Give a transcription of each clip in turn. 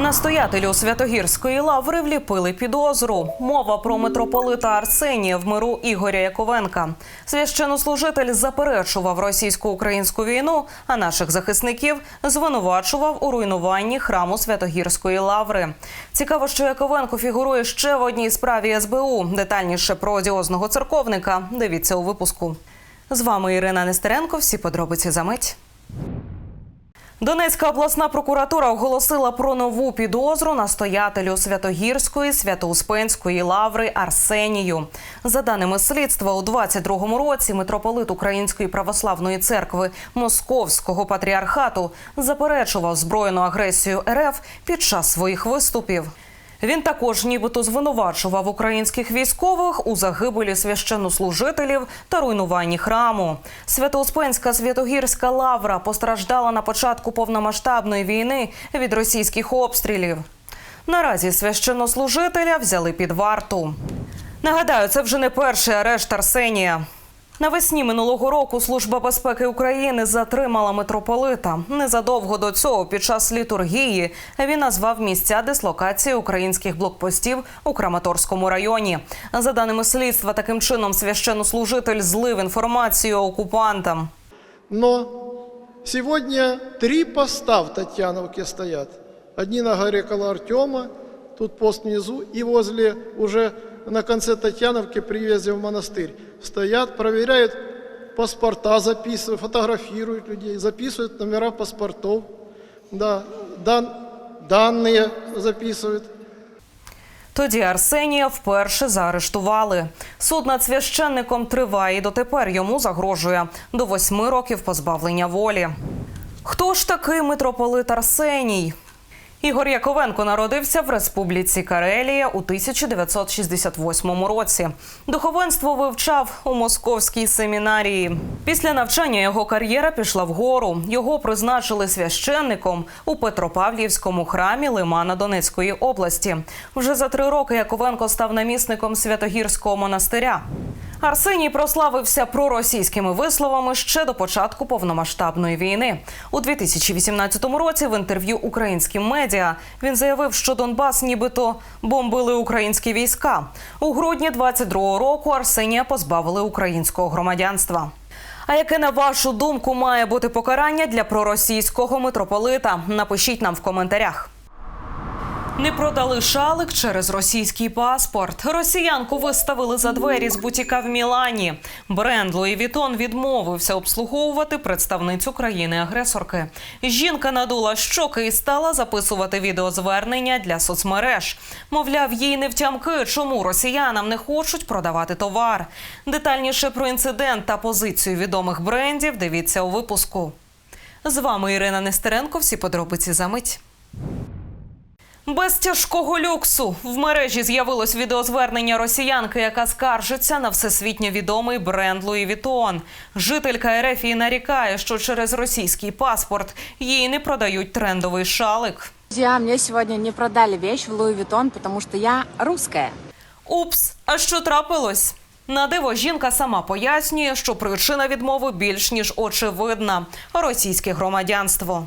Настоятелю Святогірської лаври вліпили підозру. Мова про митрополита Арсенія в миру Ігоря Яковенка. Священнослужитель заперечував російсько-українську війну, а наших захисників звинувачував у руйнуванні храму Святогірської лаври. Цікаво, що Яковенко фігурує ще в одній справі СБУ. Детальніше про одіозного церковника. Дивіться у випуску. З вами Ірина Нестеренко. Всі подробиці за мить. Донецька обласна прокуратура оголосила про нову підозру настоятелю Святогірської Свято-Успенської лаври Арсенію. За даними слідства, у 22-му році митрополит Української православної церкви Московського патріархату заперечував збройну агресію РФ під час своїх виступів. Він також нібито звинувачував українських військових у загибелі священнослужителів та руйнуванні храму. Свято-Успенська Святогірська лавра постраждала на початку повномасштабної війни від російських обстрілів. Наразі священнослужителя взяли під варту. Нагадаю, це вже не перший арешт Арсенія. Навесні минулого року Служба безпеки України затримала митрополита. Незадовго до цього, під час літургії, він назвав місця дислокації українських блокпостів у Краматорському районі. За даними слідства, таким чином священнослужитель злив інформацію окупантам. Но сегодня три поста в Татьяновке стоят. Одни на горе около Артема, тут пост внизу, и возле уже на конце Татьяновки привязи в монастырь Стоят, проверяют паспорта, записывают, фотографируют людей, записывают номера паспортов, да, дан- данные записывают. Тоді Арсенія вперше заарештували. Суд над священником триває і дотепер йому загрожує до восьми років позбавлення волі. Хто ж такий митрополит Арсеній? Ігор Яковенко народився в Республіці Карелія у 1968 році. Духовенство вивчав у московській семінарії. Після навчання його кар'єра пішла вгору. Його призначили священником у Петропавлівському храмі Лимана Донецької області. Вже за три роки Яковенко став намісником Святогірського монастиря. Арсеній прославився проросійськими висловами ще до початку повномасштабної війни. У 2018 році в інтерв'ю українським медіа він заявив, що Донбас нібито бомбили українські війська. У грудні 22-го року Арсенія позбавили українського громадянства. А яке на вашу думку має бути покарання для проросійського митрополита? Напишіть нам в коментарях. Не продали шалик через російський паспорт. Росіянку виставили за двері з бутіка в Мілані. Бренд Луї Вітон відмовився обслуговувати представницю країни-агресорки. Жінка надула щоки і стала записувати відеозвернення для соцмереж. Мовляв, їй не втямки, чому росіянам не хочуть продавати товар. Детальніше про інцидент та позицію відомих брендів дивіться у випуску. З вами Ірина Нестеренко. Всі подробиці за мить. Без тяжкого люксу в мережі з'явилось відеозвернення росіянки, яка скаржиться на всесвітньо відомий бренд Луї Вітон. Жителька РФ і нарікає, що через російський паспорт їй не продають трендовий шалик. Друзья, мне сегодня не продали вещь в Луи Виттон, потому что я русская. Упс, а що трапилось? На диво жінка сама пояснює, що причина відмови більш ніж очевидна російське громадянство.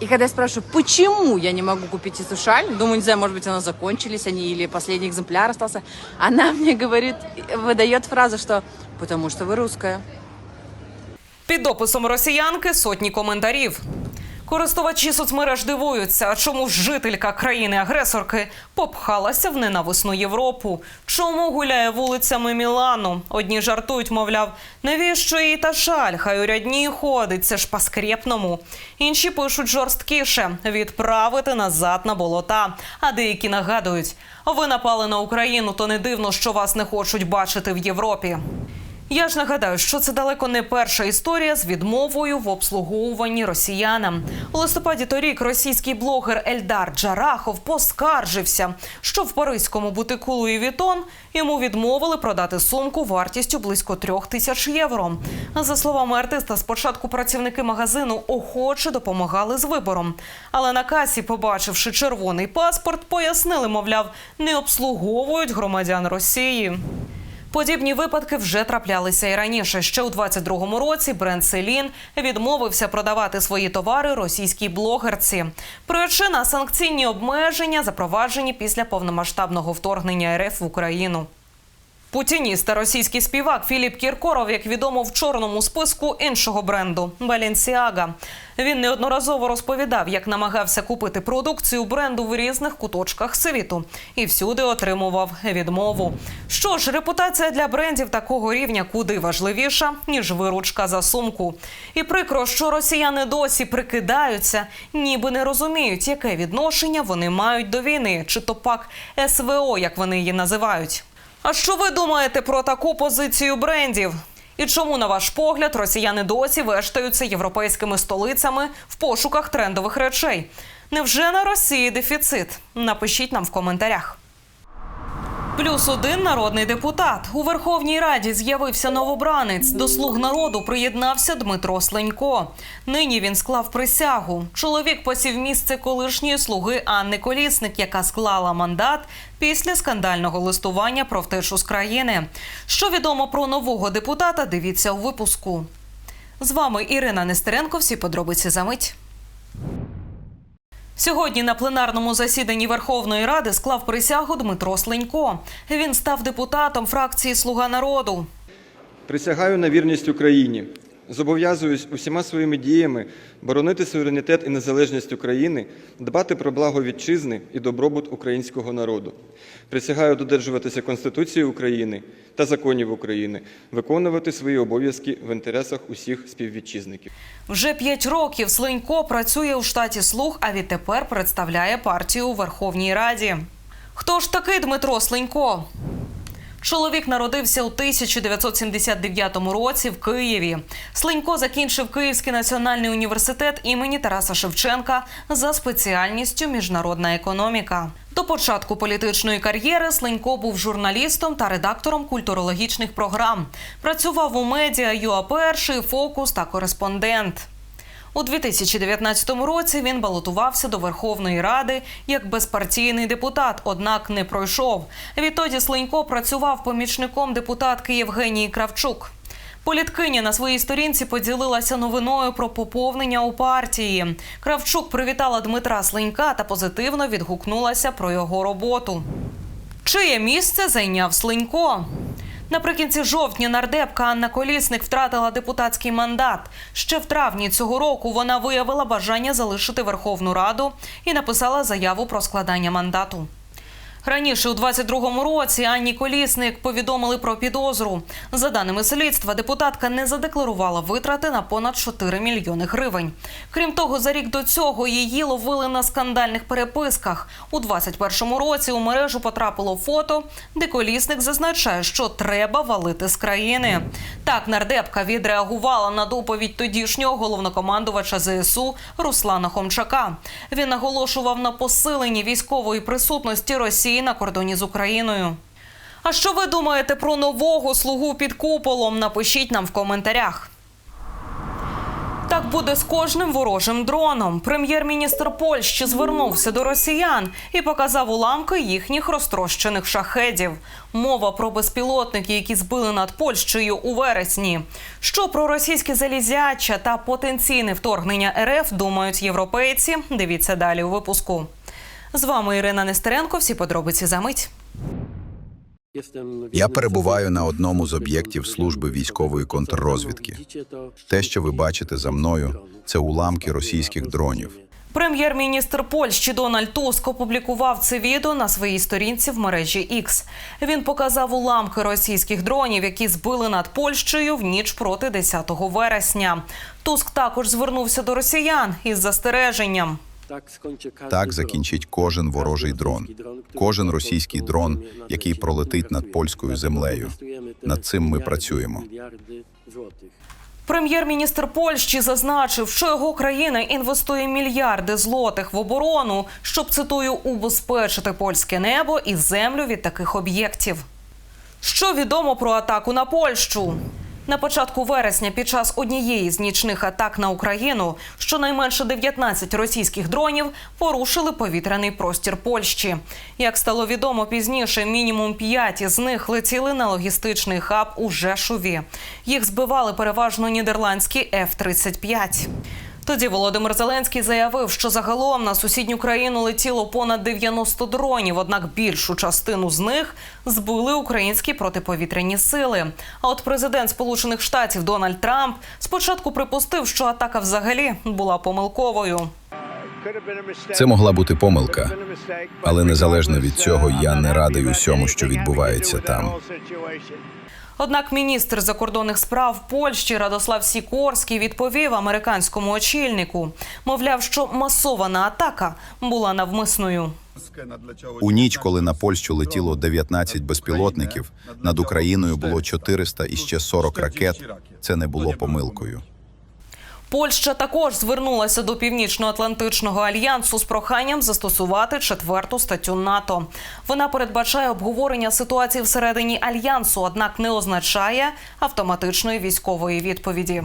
И когда я спрашиваю, почему я не могу купить эту шаль, думаю, не знаю, может быть, она закончились они или последний экземпляр остался, она мне говорит, выдает фразу, что «потому что вы русская». Під дописом росіянки сотні коментарів. Користувачі соцмереж дивуються, чому жителька країни-агресорки попхалася в ненависну Європу. Чому гуляє вулицями Мілану? Одні жартують, мовляв, навіщо їй та шаль? Хай у рядні ходить, це ж по-скрєпному. Інші пишуть жорсткіше відправити назад на болота. А деякі нагадують, ви напали на Україну, то не дивно, що вас не хочуть бачити в Європі. Я ж нагадаю, що це далеко не перша історія з відмовою в обслуговуванні росіянам. У листопаді торік російський блогер Ельдар Джарахов поскаржився, що в паризькому бутику Луї Вітон йому відмовили продати сумку вартістю близько трьох тисяч євро. За словами артиста, спочатку працівники магазину охоче допомагали з вибором. Але на касі, побачивши червоний паспорт, пояснили, мовляв, не обслуговують громадян Росії. Подібні випадки вже траплялися і раніше. Ще у 22-му році бренд Селін відмовився продавати свої товари російській блогерці. Причина санкційні обмеження, запроваджені після повномасштабного вторгнення РФ в Україну. Путініст та російський співак Філіп Кіркоров, як відомо, в чорному списку іншого бренду Balenciaga. Він неодноразово розповідав, як намагався купити продукцію бренду в різних куточках світу і всюди отримував відмову. Що ж, репутація для брендів такого рівня куди важливіша ніж виручка за сумку. І прикро, що росіяни досі прикидаються, ніби не розуміють, яке відношення вони мають до війни, чи то пак СВО, як вони її називають. А що ви думаєте про таку позицію брендів? І чому, на ваш погляд, росіяни досі вештаються європейськими столицями в пошуках трендових речей? Невже на Росії дефіцит? Напишіть нам в коментарях. Плюс один народний депутат у Верховній Раді з'явився новобранець. До слуг народу приєднався Дмитро Сленько. Нині він склав присягу. Чоловік посів місце колишньої слуги Анни Колісник, яка склала мандат після скандального листування про втечу з країни. Що відомо про нового депутата? Дивіться у випуску. З вами Ірина Нестеренко. Всі подробиці за мить. Сьогодні на пленарному засіданні Верховної Ради склав присягу Дмитро Сленько. Він став депутатом фракції Слуга народу. Присягаю на вірність Україні. Зобов'язуюсь усіма своїми діями боронити суверенітет і незалежність України, дбати про благо вітчизни і добробут українського народу. Присягаю додержуватися Конституції України та законів України, виконувати свої обов'язки в інтересах усіх співвітчизників. Вже п'ять років Сленько працює у штаті Слуг, а відтепер представляє партію у Верховній Раді. Хто ж такий Дмитро Сленько? Чоловік народився у 1979 році в Києві. Сленько закінчив Київський національний університет імені Тараса Шевченка за спеціальністю міжнародна економіка. До початку політичної кар'єри Сленько був журналістом та редактором культурологічних програм. Працював у медіа ЮА Перший, Фокус та Кореспондент. У 2019 році він балотувався до Верховної Ради як безпартійний депутат, однак не пройшов. Відтоді Сленько працював помічником депутатки Євгенії Кравчук. Політкиня на своїй сторінці поділилася новиною про поповнення у партії. Кравчук привітала Дмитра Сленька та позитивно відгукнулася про його роботу. Чиє місце зайняв Сленько? Наприкінці жовтня нардепка Анна Колісник втратила депутатський мандат. Ще в травні цього року вона виявила бажання залишити Верховну Раду і написала заяву про складання мандату. Раніше у 22-му році Анні Колісник повідомили про підозру. За даними слідства, депутатка не задекларувала витрати на понад 4 мільйони гривень. Крім того, за рік до цього її ловили на скандальних переписках. У 21-му році у мережу потрапило фото, де Колісник зазначає, що треба валити з країни. Так нардепка відреагувала на доповідь тодішнього головнокомандувача ЗСУ Руслана Хомчака. Він наголошував на посиленні військової присутності Росії на кордоні з Україною. А що ви думаєте про нового слугу під куполом? Напишіть нам в коментарях. Так буде з кожним ворожим дроном. Прем'єр-міністр Польщі звернувся до росіян і показав уламки їхніх розтрощених шахедів. Мова про безпілотники, які збили над Польщею у вересні. Що про російське залізяча та потенційне вторгнення РФ думають європейці? Дивіться далі у випуску. З вами Ірина Нестеренко. Всі подробиці за мить. Я перебуваю на одному з об'єктів служби військової контррозвідки. Те, що ви бачите за мною, це уламки російських дронів. Прем'єр-міністр Польщі Дональд Туск опублікував це відео на своїй сторінці в мережі X. Він показав уламки російських дронів, які збили над Польщею в ніч проти 10 вересня. Туск також звернувся до росіян із застереженням. Так закінчить кожен ворожий дрон, кожен російський дрон, який пролетить над польською землею. Над цим ми працюємо. Прем'єр-міністр Польщі зазначив, що його країна інвестує мільярди злотих в оборону, щоб цитую убезпечити польське небо і землю від таких об'єктів. Що відомо про атаку на Польщу? На початку вересня, під час однієї з нічних атак на Україну, щонайменше 19 російських дронів порушили повітряний простір Польщі. Як стало відомо пізніше, мінімум 5 із них летіли на логістичний хаб у Жешуві. Їх збивали переважно нідерландські F-35. Тоді Володимир Зеленський заявив, що загалом на сусідню країну летіло понад 90 дронів, однак більшу частину з них збили українські протиповітряні сили. А от президент Сполучених Штатів Дональд Трамп спочатку припустив, що атака взагалі була помилковою. Це могла бути помилка, але незалежно від цього, я не радий усьому, що відбувається там. Однак міністр закордонних справ Польщі Радослав Сікорський відповів американському очільнику, мовляв, що масована атака була навмисною. У ніч, коли на Польщу летіло 19 безпілотників, над Україною було 400 і ще 40 ракет. Це не було помилкою. Польща також звернулася до Північно-Атлантичного альянсу з проханням застосувати четверту статтю НАТО. Вона передбачає обговорення ситуації всередині альянсу, однак не означає автоматичної військової відповіді.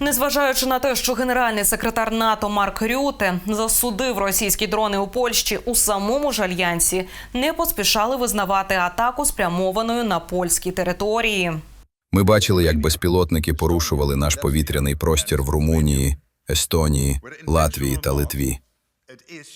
Незважаючи на те, що генеральний секретар НАТО Марк Рюте засудив російські дрони у Польщі, у самому ж альянсі не поспішали визнавати атаку спрямованою на польські території. Ми бачили, як безпілотники порушували наш повітряний простір в Румунії, Естонії, Латвії та Литві.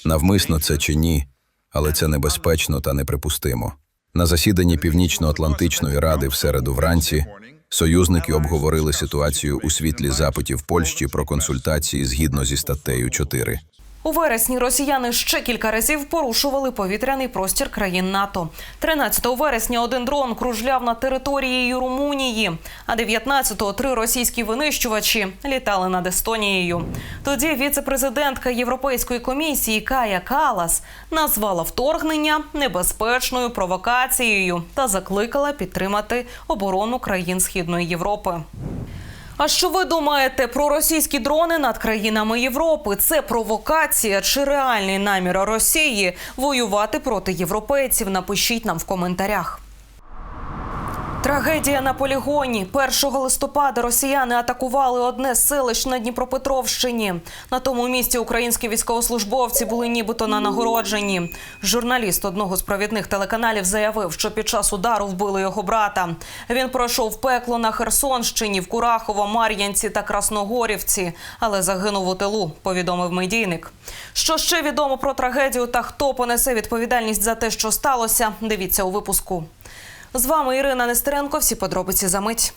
Навмисно це чи ні, але це небезпечно та неприпустимо. На засіданні Північно-Атлантичної ради в середу вранці союзники обговорили ситуацію у світлі запитів Польщі про консультації згідно зі статтею 4. У вересні росіяни ще кілька разів порушували повітряний простір країн НАТО. 13 вересня один дрон кружляв над територією Румунії, а 19-го три російські винищувачі літали над Естонією. Тоді віце-президентка Європейської комісії Кая Калас назвала вторгнення небезпечною провокацією та закликала підтримати оборону країн Східної Європи. А що ви думаєте про російські дрони над країнами Європи? Це провокація чи реальний намір Росії воювати проти європейців? Напишіть нам в коментарях. Трагедія на полігоні. 1 листопада росіяни атакували одне з селищ на Дніпропетровщині. На тому місці українські військовослужбовці були нібито на нагородженні. Журналіст одного з провідних телеканалів заявив, що під час удару вбили його брата. Він пройшов пекло на Херсонщині, в Курахово, Мар'янці та Красногорівці, але загинув у тилу. Повідомив медійник. Що ще відомо про трагедію та хто понесе відповідальність за те, що сталося? Дивіться у випуску. З вами Ірина Нестеренко. Всі подробиці за мить.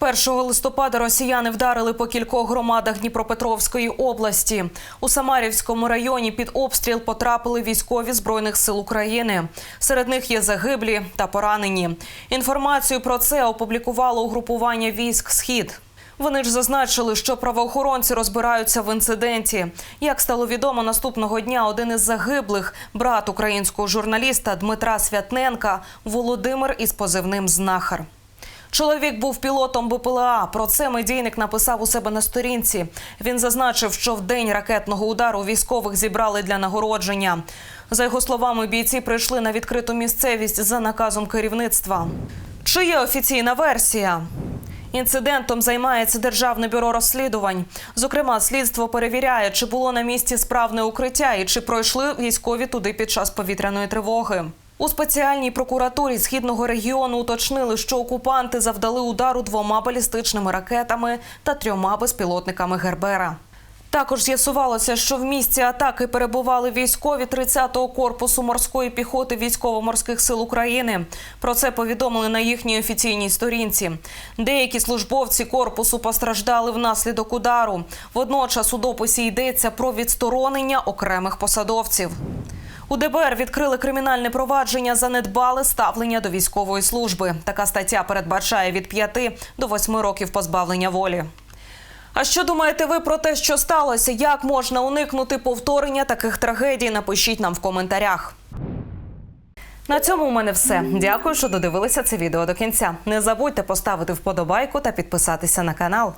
1 листопада росіяни вдарили по кількох громадах Дніпропетровської області. У Самарівському районі під обстріл потрапили військові збройних сил України. Серед них є загиблі та поранені. Інформацію про це опублікувало угрупування військ Схід. Вони ж зазначили, що правоохоронці розбираються в інциденті. Як стало відомо наступного дня, один із загиблих, брат українського журналіста Дмитра Святненка, Володимир із позивним Знахар. Чоловік був пілотом БПЛА. Про це медійник написав у себе на сторінці. Він зазначив, що в день ракетного удару військових зібрали для нагородження. За його словами, бійці прийшли на відкриту місцевість за наказом керівництва. Чи є офіційна версія? Інцидентом займається Державне бюро розслідувань. Зокрема, слідство перевіряє, чи було на місці справне укриття і чи пройшли військові туди під час повітряної тривоги. У спеціальній прокуратурі східного регіону уточнили, що окупанти завдали удару двома балістичними ракетами та трьома безпілотниками Гербера. Також з'ясувалося, що в місці атаки перебували військові 30-го корпусу морської піхоти військово-морських сил України. Про це повідомили на їхній офіційній сторінці. Деякі службовці корпусу постраждали внаслідок удару. Водночас у дописі йдеться про відсторонення окремих посадовців. У ДБР відкрили кримінальне провадження за недбале ставлення до військової служби. Така стаття передбачає від 5 до 8 років позбавлення волі. А що думаєте ви про те, що сталося? Як можна уникнути повторення таких трагедій? Напишіть нам в коментарях. На цьому у мене все. Дякую, що додивилися це відео до кінця. Не забудьте поставити вподобайку та підписатися на канал.